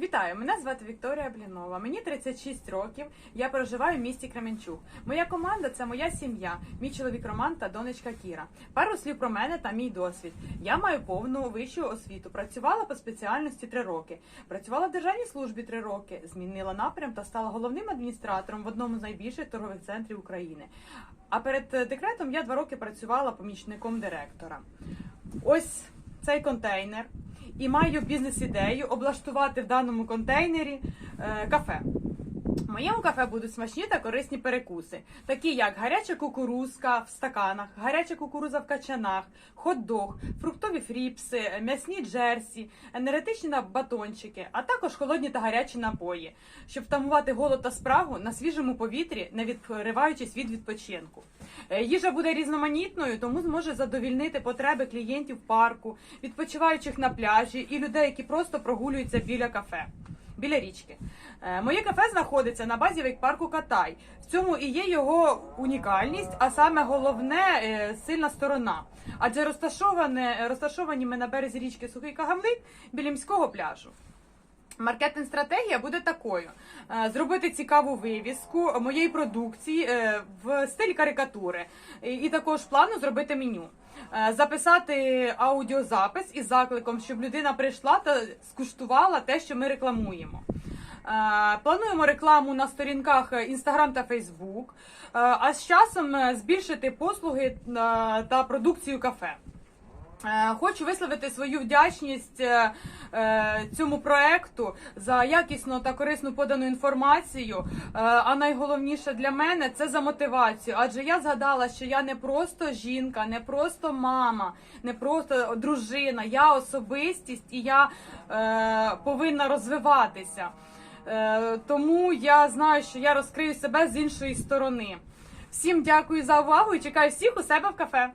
Вітаю, мене звати Вікторія Блінова. Мені 36 років. Я проживаю в місті Кременчук. Моя команда це моя сім'я, мій чоловік Роман та донечка Кіра. Пару слів про мене та мій досвід. Я маю повну вищу освіту. Працювала по спеціальності 3 роки. Працювала в державній службі 3 роки. Змінила напрям та стала головним адміністратором в одному з найбільших торгових центрів України. А перед е, декретом я 2 роки працювала помічником директора. Ось цей контейнер і маю бізнес-ідею облаштувати в даному контейнері е, кафе. В моєму кафе будуть смачні та корисні перекуси, такі як гаряча кукурузка в стаканах, гаряча кукуруза в качанах, хот-дог, фруктові фріпси, м'ясні джерсі, енергетичні батончики, а також холодні та гарячі напої, щоб втамувати голод та спрагу на свіжому повітрі, не відриваючись від відпочинку. Е, Їжа буде різноманітною, тому зможе задовільнити потреби клієнтів парку, відпочиваючих на пляжі і людей, які просто прогулюються біля кафе. Біля річки. Е, Моє кафе знаходиться на базі вейк-парку Катай. В цьому і є його унікальність, а саме головне е, сильна сторона. Адже розташоване, розташовані ми на березі річки Сухий Кагамлик біля міського пляжу. Маркетинг стратегія буде такою: Е, зробити цікаву вивіску моєї продукції е, в стилі карикатури, і також плану зробити меню. Е, Записати аудіозапис із закликом, щоб людина прийшла та скуштувала те, що ми рекламуємо. Плануємо рекламу на сторінках Instagram та Facebook, а з часом збільшити послуги та продукцію кафе. Е, Хочу висловити свою вдячність е, е, цьому проекту за якісну та корисну подану інформацію. А найголовніше для мене це за мотивацію. Адже я згадала, що я не просто жінка, не просто мама, не просто дружина, я особистість і я повинна розвиватися. Тому я знаю, що я розкрию себе з іншої сторони. Всім дякую за увагу і чекаю всіх у себе в кафе.